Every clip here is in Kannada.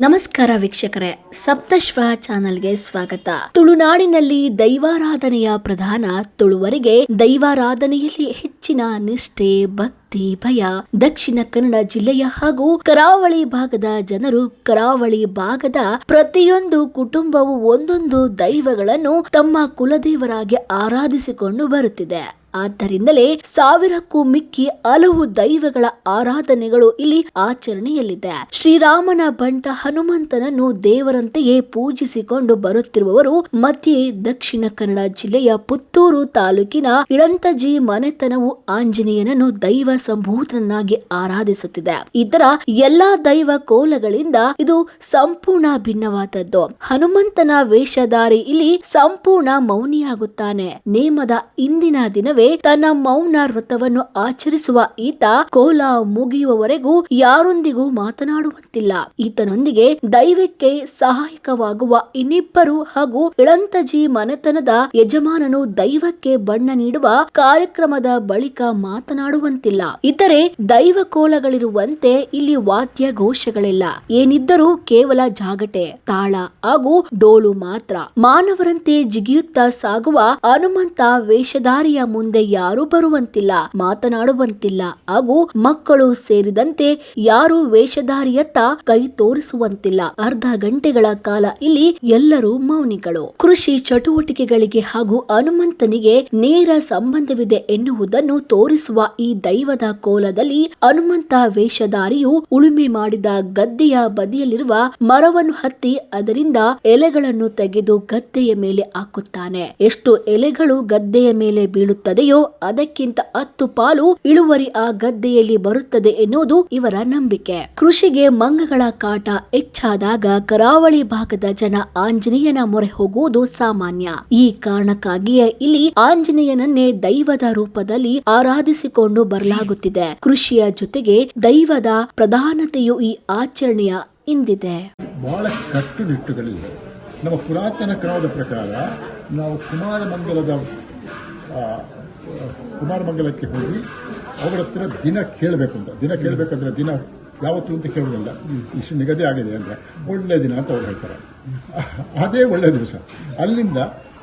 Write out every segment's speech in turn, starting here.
ನಮಸ್ಕಾರ ವೀಕ್ಷಕರೇ, ಸಪ್ತಶ್ವ ಚಾನಲ್ಗೆ ಸ್ವಾಗತ. ತುಳುನಾಡಿನಲ್ಲಿ ದೈವಾರಾಧನೆಯ ಪ್ರಧಾನ ತುಳುವರಿಗೆ ದೈವಾರಾಧನೆಯಲ್ಲಿ ಹೆಚ್ಚಿನ ನಿಷ್ಠೆ, ಭಕ್ತಿ, ಭಯ. ದಕ್ಷಿಣ ಕನ್ನಡ ಜಿಲ್ಲೆಯ ಹಾಗೂ ಕರಾವಳಿ ಭಾಗದ ಜನರು ಕರಾವಳಿ ಭಾಗದ ಪ್ರತಿಯೊಂದು ಕುಟುಂಬವು ಒಂದೊಂದು ದೈವಗಳನ್ನು ತಮ್ಮ ಕುಲದೇವರಾಗಿ ಆರಾಧಿಸಿಕೊಂಡು ಬರುತ್ತಿದೆ. ಆದ್ದರಿಂದಲೇ ಸಾವಿರಕ್ಕೂ ಮಿಕ್ಕಿ ಹಲವು ದೈವಗಳ ಆರಾಧನೆಗಳು ಇಲ್ಲಿ ಆಚರಣೆಯಲ್ಲಿದೆ. ಶ್ರೀರಾಮನ ಬಂಟ ಹನುಮಂತನನ್ನು ದೇವರಂತೆಯೇ ಪೂಜಿಸಿಕೊಂಡು ಬರುತ್ತಿರುವವರು ಮಧ್ಯೆ ದಕ್ಷಿಣ ಕನ್ನಡ ಜಿಲ್ಲೆಯ ಪುತ್ತೂರು ತಾಲೂಕಿನ ಇಳಂತಜಿ ಮನೆತನವು ಆಂಜನೇಯನನ್ನು ದೈವ ಸಂಭೂತನನ್ನಾಗಿ ಆರಾಧಿಸುತ್ತಿದೆ. ಇದರ ಎಲ್ಲಾ ದೈವ ಕೋಲಗಳಿಂದ ಇದು ಸಂಪೂರ್ಣ ಭಿನ್ನವಾದದ್ದು. ಹನುಮಂತನ ವೇಷಧಾರಿ ಇಲ್ಲಿ ಸಂಪೂರ್ಣ ಮೌನಿಯಾಗುತ್ತಾನೆ. ನೇಮದ ಇಂದಿನ ದಿನವೇ ತನ್ನ ಮೌನ ವ್ರತವನ್ನು ಆಚರಿಸುವ ಈತ ಕೋಲ ಮುಗಿಯುವವರೆಗೂ ಯಾರೊಂದಿಗೂ ಮಾತನಾಡುವಂತಿಲ್ಲ. ಈತನೊಂದಿಗೆ ದೈವಕ್ಕೆ ಸಹಾಯಕವಾಗುವ ಇನ್ನಿಬ್ಬರು ಹಾಗೂ ಇಳಂತಜಿ ಮನೆತನದ ಯಜಮಾನನು ದೈವಕ್ಕೆ ಬಣ್ಣ ನೀಡುವ ಕಾರ್ಯಕ್ರಮದ ಬಳಿಕ ಮಾತನಾಡುವಂತಿಲ್ಲ. ಇತರೆ ದೈವ ಕೋಲಗಳಿರುವಂತೆ ಇಲ್ಲಿ ವಾದ್ಯ ಘೋಷಗಳಿಲ್ಲ. ಏನಿದ್ದರೂ ಕೇವಲ ಜಾಗಟೆ, ತಾಳ ಹಾಗೂ ಡೋಲು ಮಾತ್ರ. ಮಾನವರಂತೆ ಜಿಗಿಯುತ್ತಾ ಸಾಗುವ ಹನುಮಂತ ವೇಷಧಾರಿಯ ಮುಂದೆ ಯಾರೂ ಬರುವಂತಿಲ್ಲ, ಮಾತನಾಡುವಂತಿಲ್ಲ. ಹಾಗೂ ಮಕ್ಕಳು ಸೇರಿದಂತೆ ಯಾರು ವೇಷಧಾರಿಯತ್ತ ಕೈ ತೋರಿಸುವಂತಿಲ್ಲ. ಅರ್ಧ ಗಂಟೆಗಳ ಕಾಲ ಇಲ್ಲಿ ಎಲ್ಲರೂ ಮೌನಿಗಳು. ಕೃಷಿ ಚಟುವಟಿಕೆಗಳಿಗೆ ಹಾಗೂ ಹನುಮಂತನಿಗೆ ನೇರ ಸಂಬಂಧವಿದೆ ಎನ್ನುವುದನ್ನು ತೋರಿಸುವ ಈ ದೈವದ ಕೋಲದಲ್ಲಿ ಹನುಮಂತ ವೇಷಧಾರಿಯು ಉಳುಮೆ ಮಾಡಿದ ಗದ್ದೆಯ ಬದಿಯಲ್ಲಿರುವ ಮರವನ್ನು ಹತ್ತಿ ಅದರಿಂದ ಎಲೆಗಳನ್ನು ತೆಗೆದು ಗದ್ದೆಯ ಮೇಲೆ ಹಾಕುತ್ತಾನೆ. ಎಷ್ಟು ಎಲೆಗಳು ಗದ್ದೆಯ ಮೇಲೆ ಬೀಳುತ್ತದೆಯೋ ಅದಕ್ಕಿಂತ ಹತ್ತು ಪಾಲು ಇಳುವರಿ ಆ ಗದ್ದೆಯಲ್ಲಿ ಬರುತ್ತದೆ ಎನ್ನುವುದು ಇವರ ನಂಬಿಕೆ. ಕೃಷಿಗೆ ಮಂಗಗಳ ಕಾಟ ಹೆಚ್ಚಾದಾಗ ಕರಾವಳಿ ಭಾಗದ ಜನ ಆಂಜನೇಯನ ಮೊರೆ ಹೋಗುವುದು ಸಾಮಾನ್ಯ. ಈ ಕಾರಣಕ್ಕಾಗಿಯೇ ಇಲ್ಲಿ ಆಂಜನೇಯನನ್ನೇ ದೈವದ ರೂಪದಲ್ಲಿ ಆರಾಧಿಸಿಕೊಂಡು ಬರಲಾಗುತ್ತಿದೆ. ಕೃಷಿಯ ಜೊತೆಗೆ ದೈವದ ಪ್ರಧಾನತೆಯು ಈ ಆಚರಣೆಯ ಹಿಂದಿದೆ ಬಹಳ ಕಟ್ಟುನಿಟ್ಟುಗಳಿವೆ. ನಮ್ಮ ಪುರಾತನ ಕ್ರಮದ ಪ್ರಕಾರ ನಾವು ಕುಮಾರಮಂಗಲದ ಆ, ಕುಮಾರಮಂಗಲಕ್ಕೆ ಹೋಗಿ ಅವರ ಹತ್ರ ದಿನ ಕೇಳಬೇಕು ಅಂತ. ದಿನ ಕೇಳಬೇಕಂದ್ರೆ ದಿನ ಯಾವತ್ತು ಅಂತ ಕೇಳೋದಿಲ್ಲ ಇಷ್ಟು ನಿಗದಿ ಆಗಿದೆ ಅಂದರೆ ಒಳ್ಳೆಯ ದಿನ ಅಂತ ಅವ್ರು ಹೇಳ್ತಾರೆ. ಅದೇ ಒಳ್ಳೆಯ ದಿವಸ. ಅಲ್ಲಿಂದ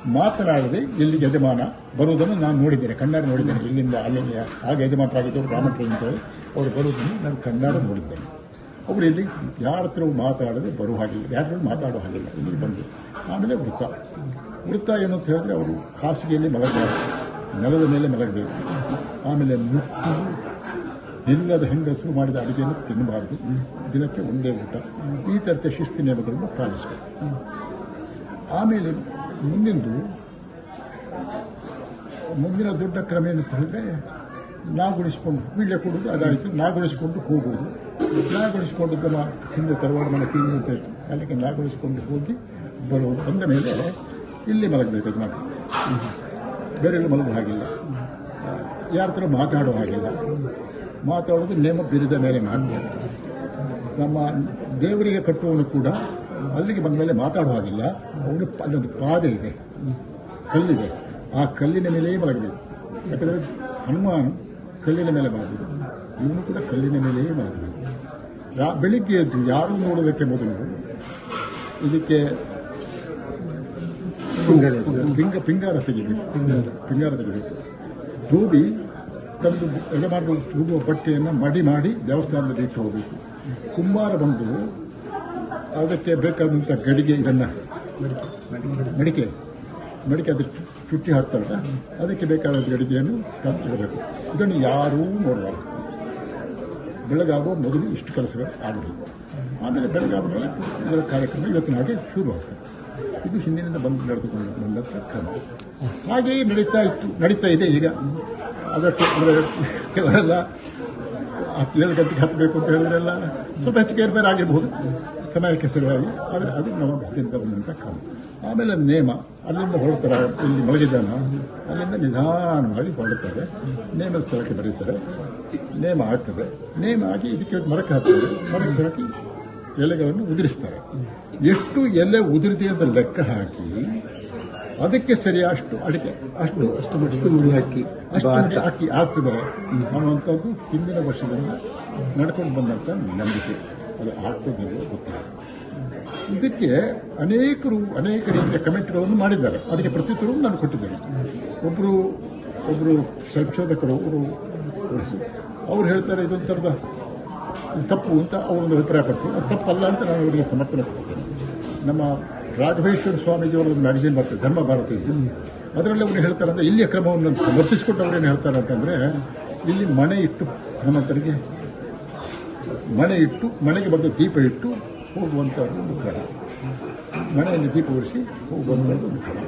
ಮಾತನಾಡದೆ ಇಲ್ಲಿ ಯಜಮಾನ ಬರುವುದನ್ನು ನಾನು ನೋಡಿದ್ದೇನೆ. ಕನ್ನಡ ನೋಡಿದ್ದೇನೆ. ಇಲ್ಲಿಂದ ಅಲ್ಲಿಂದ ಆಗ ಯಜಮಾನರಾಗಿದ್ದವರು ರಾಮಕೃಷ್ಣ ಅಂತೇಳಿ ಅವರು ಬರುವುದನ್ನು ನಾನು ಕನ್ನಡ ನೋಡಿದ್ದೇನೆ. ಅವರು ಇಲ್ಲಿ ಯಾರ ಹತ್ರ ಮಾತಾಡದೆ ಬರುವ ಹಾಗಿಲ್ಲ. ಯಾರು ಮಾತಾಡೋ ಹಾಗಿಲ್ಲ. ಇಲ್ಲಿ ಬಂದು. ಆಮೇಲೆ ವೃತ್ತ. ವೃತ್ತ ಏನು ಅಂತ ಹೇಳಿದ್ರೆ ಅವರು ಖಾಸಗಿಯಲ್ಲಿ ಮಲಗಬಾರದು ನೆಲದ ಮೇಲೆ ಮಲಗಬೇಕು. ಆಮೇಲೆ ಮುಟ್ಟು, ಇಲ್ಲದ ಹೆಂಗಸು ಮಾಡಿದ ಅಡುಗೆಯನ್ನು ತಿನ್ನಬಾರ್ದು. ದಿನಕ್ಕೆ ಒಂದೇ ಊಟ. ಈ ಥರದ ಶಿಸ್ತು ನಿಯಮಗಳನ್ನು ಪಾಲಿಸಬೇಕು. ಆಮೇಲೆ ಮುಂದಿನದು ಮುಂದಿನ ದೊಡ್ಡ ಕ್ರಮ ಏನು ಹೇಳಿದ್ರೆ, ನಾಗುಣಿಸ್ಕೊಂಡು, ವೀಳ್ಯ ಕೊಡೋದು ಅದಾಯಿತು. ನಾಗುಣಿಸ್ಕೊಂಡು ಹೋಗೋದು ನಾಗುಣಿಸ್ಕೊಂಡು ನಮ್ಮ ಹಿಂದೆ ತರವಾಡ ಮನೆ ಅಂತ ಇತ್ತು ಅಲ್ಲಿಗೆ ನಾಗುಣಿಸ್ಕೊಂಡು ಹೋಗಿ ಬರೋದು ಬಂದ ಮೇಲೆ ಇಲ್ಲಿ ಮಲಗಬೇಕು ಅದು ಮಾಡಿ ಬೇರೆ ಮಲಗುವ ಹಾಗಿಲ್ಲ. ಯಾರ ಹತ್ರ ಮಾತಾಡೋ ಹಾಗಿಲ್ಲ. ಮಾತಾಡೋದು ನೇಮ ಬಿರಿದ ಮೇಲೆ ಮಾಡ್ತಾರೆ ನಮ್ಮ ದೇವರಿಗೆ ಕಟ್ಟುವನು ಕೂಡ ಅಲ್ಲಿಗೆ ಬಂದ ಮೇಲೆ ಮಾತಾಡೋ ಹಾಗಿಲ್ಲ. ಅವನು ಅಲ್ಲೊಂದು ಪಾದೆ ಇದೆ. ಕಲ್ಲಿದೆ. ಆ ಕಲ್ಲಿನ ಮೇಲೆಯೇ ಮಲಗಬೇಕು. ಯಾಕಂದರೆ ಹನುಮಾನ್ ಕಲ್ಲಿನ ಮೇಲೆ ಮಲಗಬೇಕು ಇವನು ಕೂಡ ಕಲ್ಲಿನ ಮೇಲೆಯೇ ಮಲಗಬೇಕು. ಬೆಳಿಗ್ಗೆ ಎದ್ದು ಯಾರು ನೋಡೋದಕ್ಕೆ ಮೊದಲು ಇದಕ್ಕೆ ಪಿಂಗ ಪಿಂಗಾರ ತೆಗಿಬೇಕು ಪಿಂಗಾರ. ತೆಗಿಬೇಕು ಡೂಬಿ ತಂದು ಯಜಮಾನರು ತೂಗುವ ಬಟ್ಟೆಯನ್ನು ಮಡಿ ಮಾಡಿ ದೇವಸ್ಥಾನದಲ್ಲಿ ಇಟ್ಟು ಹೋಗಬೇಕು. ಕುಂಬಾರ ಬಂದು ಅದಕ್ಕೆ ಬೇಕಾದಂಥ ಗಡಿಗೆ ಇದನ್ನು. ಮಡಿಕೆ. ಮಡಿಕೆ ಅದು ಚುಟ್ಟಿ ಹಾಕ್ತಾರಲ್ಲ ಅದಕ್ಕೆ ಬೇಕಾದ ಗಡಿಗೆಯನ್ನು ತಂದು ಇಡಬೇಕು. ಇದನ್ನು ಯಾರೂ ನೋಡಬಾರ್ದು. ಬೆಳಗಾಗುವ ಮೊದಲು ಇಷ್ಟು ಕೆಲಸಗಳು ಆಗಬೇಕು. ಆಮೇಲೆ ಬೆಳಗಾದ ಮೇಲೆ ಇದರ ಕಾರ್ಯಕ್ರಮ ಇವತ್ತಿನ ಹಾಗೆ ಶುರು ಆಗ್ತದೆ. ಇದು ಹಿಂದಿನಿಂದ ಬಂದು ನಡೆದುಕೊಂಡು ಬಂದ ಕ್ರಮ. ಹಾಗೆಯೇ ನಡೀತಾ ಇತ್ತು, ನಡೀತಾ ಇದೆ ಈಗ. ಅದಕ್ಕೆ ಅಂದರೆ ಕೆಲವರೆಲ್ಲ ಏಳು ಗಂಟೆಗೆ ಹತ್ತಬೇಕು ಅಂತ ಹೇಳಿದ್ರೆಲ್ಲ ಸ್ವಲ್ಪ ಹೆಚ್ಚು ಏರ್ಬೇರೆ ಆಗಿರ್ಬೋದು. ಸಮಯಕ್ಕೆ ಸರಿಯಾಗಿ. ಆದರೆ ಅದು ನಮ್ಮ ಭಕ್ತಿಯಿಂದ ಬಂದಂಥ ಕ್ರಮ. ಆಮೇಲೆ ನೇಮ, ಅಲ್ಲಿಂದ ಹೊರಡ್ತಾರೆ ಇಲ್ಲಿ ಮಲಗಿದ್ದಾನ, ಅಲ್ಲಿಂದ ನಿಧಾನವಾಗಿ ಹೊರಡ್ತಾರೆ. ನೇಮದ ಸ್ಥಳಕ್ಕೆ ಬರೀತಾರೆ. ನೇಮ ಆಗ್ತದೆ. ನೇಮ ಆಗಿ ಇದಕ್ಕೆ ಮರಕ್ಕೆ ಹಾಕ್ತಾರೆ. ಮರಕ್ಕೆ ಹಾಕಿ ಎಲೆಗಳನ್ನು ಉದುರಿಸ್ತಾರೆ. ಎಷ್ಟು ಎಲೆ ಉದುರಿದೆ ಅಂತ ಲೆಕ್ಕ ಹಾಕಿ ಅದಕ್ಕೆ ಸರಿ ಅಷ್ಟು ಅಡಿಕೆ ಅಷ್ಟು ಅಷ್ಟು ಅಷ್ಟು ಮುಡಿ ಹಾಕಿ ಅಷ್ಟು ಹಾಕಿ ಆಗ್ತದೆ ಅನ್ನುವಂಥದ್ದು ಹಿಂದಿನ ವರ್ಷದಿಂದ ನಡ್ಕೊಂಡು ಬಂದಂಥ ನಂಬಿಕೆ. ಅದು ಆಗ್ತದೆ ಗೊತ್ತಿಲ್ಲ. ಇದಕ್ಕೆ ಅನೇಕರು ಅನೇಕ ರೀತಿಯ ಕಮೆಂಟ್ಗಳನ್ನು ಮಾಡಿದ್ದಾರೆ. ಅದಕ್ಕೆ ಪ್ರತ್ಯುತ್ತರವನ್ನು ನಾನು ಕೊಟ್ಟಿದ್ದೇನೆ. ಒಬ್ಬರು ಒಬ್ಬರು ಸಂಶೋಧಕರು ಅವರು ಅವ್ರು ಹೇಳ್ತಾರೆ ಇದೊಂಥರದ ಇದು ತಪ್ಪು ಅಂತ ಅವರೊಂದು ಅಭಿಪ್ರಾಯ ಪಟ್ಟರು ಅದು ತಪ್ಪಲ್ಲ ಅಂತ ನಾನು ಅವರಿಗೆ ಸಮರ್ಥನೆ ಕೊಡ್ತೇನೆ ನಮ್ಮ ರಾಘವೇಶ್ವರ ಸ್ವಾಮೀಜಿಯವರ ಒಂದು ಮ್ಯಾಗಝೀನ್ ಬರ್ತದೆ ಧರ್ಮ ಭಾರತ ಇದು ಅದರಲ್ಲಿ ಅವರು ಹೇಳ್ತಾರೆ ಅಂದರೆ ಇಲ್ಲಿಯ ಕ್ರಮವನ್ನು ಸಮರ್ಥಿಸಿಕೊಟ್ಟು ಅವ್ರೇನು ಹೇಳ್ತಾರೆ ಅಂತಂದರೆ ಇಲ್ಲಿ ಮನೆ ಇಟ್ಟು ಹನುಮಂತರಿಗೆ ಮನೆ ಇಟ್ಟು ಮನೆಗೆ ಬಂದು ದೀಪ ಇಟ್ಟು ಹೋಗುವಂಥದ್ದು ಒಂದು ಕ್ರಮ ಮನೆಯಲ್ಲಿ ದೀಪ ಉರಿಸಿ ಹೋಗುವಂಥದ್ದು ಒಂದು ಕ್ರಮ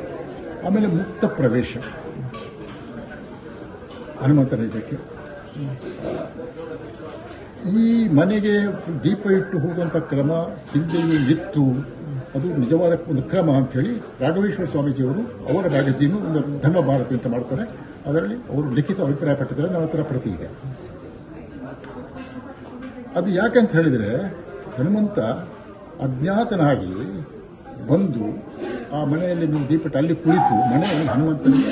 ಆಮೇಲೆ ಮುಕ್ತ ಪ್ರವೇಶ. ಹನುಮಂತನ ಇದಕ್ಕೆ. ಈ ಮನೆಗೆ ದೀಪ ಇಟ್ಟು ಹೋಗುವಂಥ ಕ್ರಮ ಹಿಂದೆಯೂ ಇತ್ತು. ಅದು ನಿಜವಾದ ಒಂದು ಕ್ರಮ ಅಂಥೇಳಿ ರಾಘವೇಶ್ವರ ಸ್ವಾಮೀಜಿಯವರು ಅವರ ಮ್ಯಾಗಜೀನು ಒಂದು ಧರ್ಮ ಭಾರತಿ ಅಂತ ಮಾಡ್ತಾರೆ. ಅದರಲ್ಲಿ ಅವರು ಲಿಖಿತ ಅಭಿಪ್ರಾಯ ಪಟ್ಟಿದ್ದಾರೆ. ನನ್ನ ಹತ್ರ ಪ್ರತಿ ಇದೆ. ಅದು ಯಾಕಂತ ಹೇಳಿದರೆ, ಹನುಮಂತ ಅಜ್ಞಾತನಾಗಿ ಬಂದು ಆ ಮನೆಯಲ್ಲಿ ನೀವು ದೀಪಟ್ಟು ಅಲ್ಲಿ ಕುಳಿತು ಮನೆಯಲ್ಲಿ ಹನುಮಂತನಿಗೆ